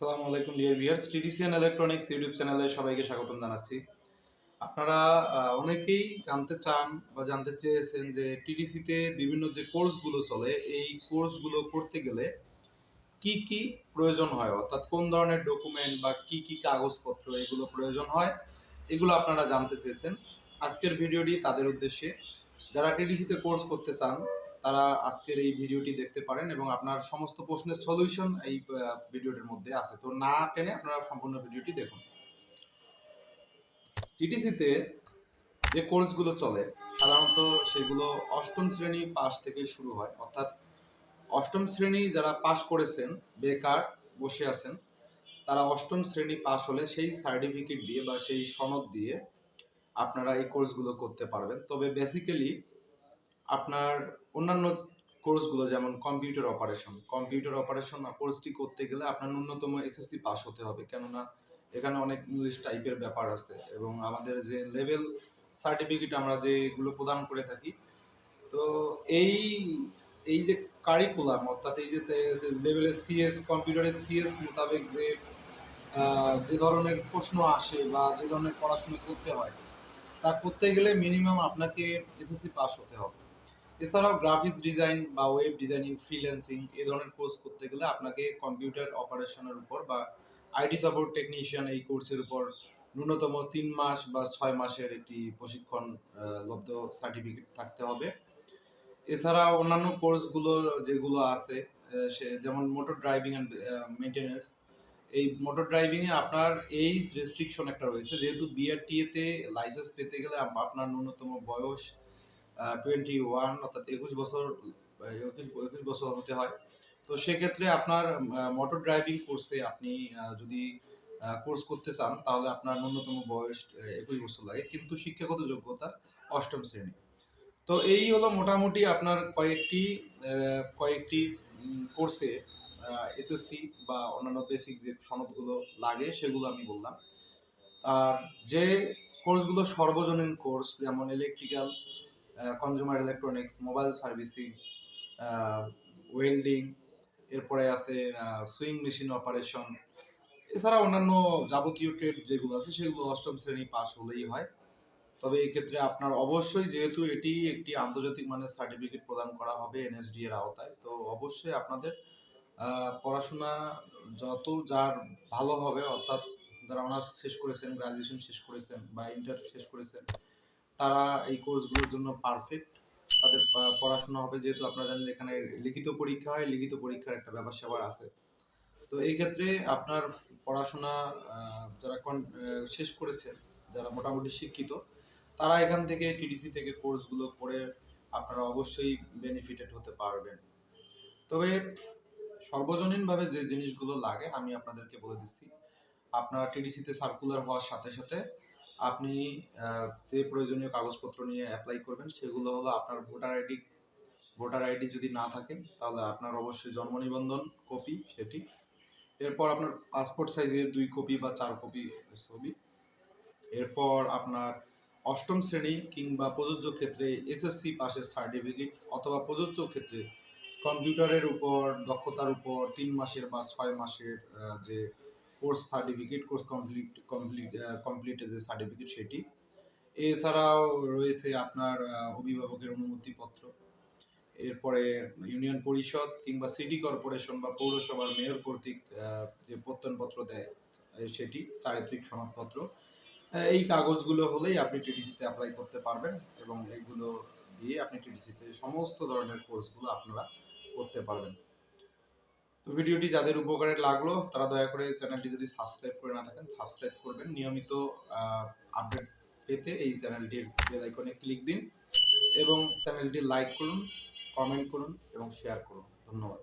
আসসালামু আলাইকুম, dear viewers. T T C N electronics YouTube চ্যানেলে সবাইকে স্বাগতম জানাচ্ছি। আপনারা অনেকেই জানতে চান বা জানতে চেয়েছেন যে টিটিসিতে বিভিন্ন যে কোর্সগুলো চলে, এই কোর্সগুলো করতে গেলে কি কি প্রয়োজন হয়? অর্থাৎ কোন ধরনের ডকুমেন্ট বা কি কি কাগজপত্র এগুলো প্রয়োজন হয়, এগুলো আপনারা জানতে চেয়েছেন। আজকের ভিডিওটি তাদের উদ্দেশ্যে। যারা টিটিসিতে কোর্স করতে চান তারা আজকের এই ভিডিওটি দেখতে পারেন এবং আপনার সমস্ত প্রশ্নের সলিউশন এই ভিডিওটির মধ্যে আছে। তো না টেনে আপনারা সম্পূর্ণ ভিডিওটি দেখুন। টিটিসিতে যে কোর্সগুলো চলে, সাধারণত সেগুলো অষ্টম শ্রেণি পাস থেকে শুরু হয়। অর্থাৎ অষ্টম শ্রেণি যারা পাশ করেছেন, বেকার বসে আছেন, তারা অষ্টম শ্রেণি পাস হলে সেই সার্টিফিকেট দিয়ে বা সেই সনদ দিয়ে আপনারা এই কোর্সগুলো করতে পারবেন। তবে বেসিক্যালি আপনার অন্যান্য কোর্সগুলো যেমন কম্পিউটার অপারেশন কম্পিউটার অপারেশন কোর্সটি করতে গেলে আপনার ন্যূনতম এসএসসি পাস হতে হবে। কেননা এখানে অনেক ইংলিশ টাইপের ব্যাপার আছে এবং আমাদের যে লেভেল সার্টিফিকেট আমরা যেগুলো প্রদান করে থাকি, তো এই এই যে কারিকুলাম অর্থাৎ এই যে লেভেলের সিএস কম্পিউটারের সিএস মোতাবেক যে যে ধরনের প্রশ্ন আসে বা যে ধরনের পড়াশোনা করতে হয়, তা করতে গেলে মিনিমাম আপনাকে এসএসসি পাস হতে হবে। এছাড়াও গ্রাফিক্স ডিজাইন বা ওয়েব ডিজাইনিং ফ্রিল্যান্সিং এই ধরনের কোর্স করতে গেলে আপনাকে কম্পিউটার অপারেশনের উপর বা আইটি সাপোর্ট টেকনিশিয়ান এই কোর্সের উপর ন্যূনতম তিন মাস বা ছয় মাসের একটি প্রশিক্ষণ লব্ধ সার্টিফিকেট থাকতে হবে। এছাড়া অন্যান্য কোর্সগুলো যেগুলো আছে সে যেমন মোটর ড্রাইভিং অ্যান্ড মেনটেন্যান্স এই মোটর ড্রাইভিং এ আপনার এইজ রেস্ট্রিকশন একটা রয়েছে, যেহেতু বিআরটিএ তে লাইসেন্স পেতে গেলে আপনার ন্যূনতম বয়স টোয়েন্টি ওয়ান অর্থাৎ একুশ বছর একুশ বছর হতে হয়। তো সেক্ষেত্রে আপনার মোটর ড্রাইভিং কোর্সে আপনি যদি কোর্স করতে চান, তাহলে আপনার ন্যূনতম বয়স একুশ বছর লাগে। কিন্তু শিক্ষাগত যোগ্যতা অষ্টম শ্রেণি। তো এই হলো মোটামুটি আপনার কয়েকটি কয়েকটি কোর্সে এসএসসি বা অন্যান্য বেসিক যে সনদগুলো লাগে, সেগুলো আমি বললাম। আর যে কোর্সগুলো সর্বজনীন কোর্স যেমন electrical consumer electronics mobile servicing welding এরপরে আছে সুইং মেশিন অপারেশন এছাড়া অন্যান্য যাবতীয় ট্রেড যেগুলো আছে সেগুলো অষ্টম শ্রেণি পাস হলেই হয়। তবে এই ক্ষেত্রে আপনার অবশ্যই যেহেতু এটি একটি আন্তর্জাতিক মানের সার্টিফিকেট প্রদান করা হবে এনএসডি এর আওতায়, তো অবশ্যই আপনাদের পড়াশোনা যত যার ভালো হবে, অর্থাৎ যারা অনার্স শেষ করেছেন গ্রাজুয়েশন শেষ করেছেন বা ইন্টার শেষ করেছেন তারা এই কোর্সগুলোর জন্য পারফেক্ট তাদের পড়াশোনা হবে যেহেতু আপনারা জানেন এখানে লিখিত পরীক্ষা হয়, লিখিত পরীক্ষার একটা ব্যাপার স্যাপার আছে। তো এই ক্ষেত্রে আপনার পড়াশোনা যারা শেষ করেছেন, যারা মোটামুটি শিক্ষিত, তারা এখান থেকে টিডিসি থেকে কোর্সগুলো করে আপনারা অবশ্যই বেনিফিটেড হতে পারবেন। তবে সর্বজনীনভাবে যে জিনিসগুলো লাগে, আমি আপনাদেরকে বলে দিচ্ছি। আপনার টিডিসিতে সার্কুলার হওয়ার সাথে সাথে আপনি যে প্রয়োজনীয় কাগজপত্র নিয়ে অ্যাপ্লাই করবেন, সেগুলো হলো আপনার ভোটার আইডি ভোটার আইডি যদি না থাকে, তাহলে আপনার অবশ্যই জন্ম নিবন্ধন কপি সেটি। এরপর আপনার পাসপোর্ট সাইজের দুই কপি বা চার কপি ছবি। এরপর আপনার অষ্টম শ্রেণি কিংবা প্রযোজ্য ক্ষেত্রে এসএসসি পাশের সার্টিফিকেট অথবা প্রযোজ্য ক্ষেত্রে কম্পিউটারের উপর, দক্ষতার উপর তিন মাসের বা ছয় মাসের যে course certificate course complete complete complete যে সার্টিফিকেট সেটি। এছাড়াও রয়েছে আপনার অভিভাবকের অনুমতিপত্র। এরপরে ইউনিয়ন পরিষদ কিংবা সিটি কর্পোরেশন বা পৌরসভার মেয়র কর্তৃক যে প্রত্যয়নপত্র দেয় সেটি, চারিত্রিক সনদপত্র। এই কাগজগুলো হলেই আপনি টিটিসিতে অ্যাপ্লাই করতে পারবেন এবং এগুলো দিয়ে আপনি টিটিসিতে সমস্ত ধরনের কোর্সগুলো আপনারা করতে পারবেন। ভিডিওটি যাদের উপকারে লাগল, তারা দয়া করে চ্যানেলটি যদি সাবস্ক্রাইব করে না থাকেন, সাবস্ক্রাইব করবেন। নিয়মিত আপডেট পেতে এই চ্যানেলটির বেল আইকনে ক্লিক দিন এবং চ্যানেলটি লাইক করুন, কমেন্ট করুন এবং শেয়ার করুন। ধন্যবাদ।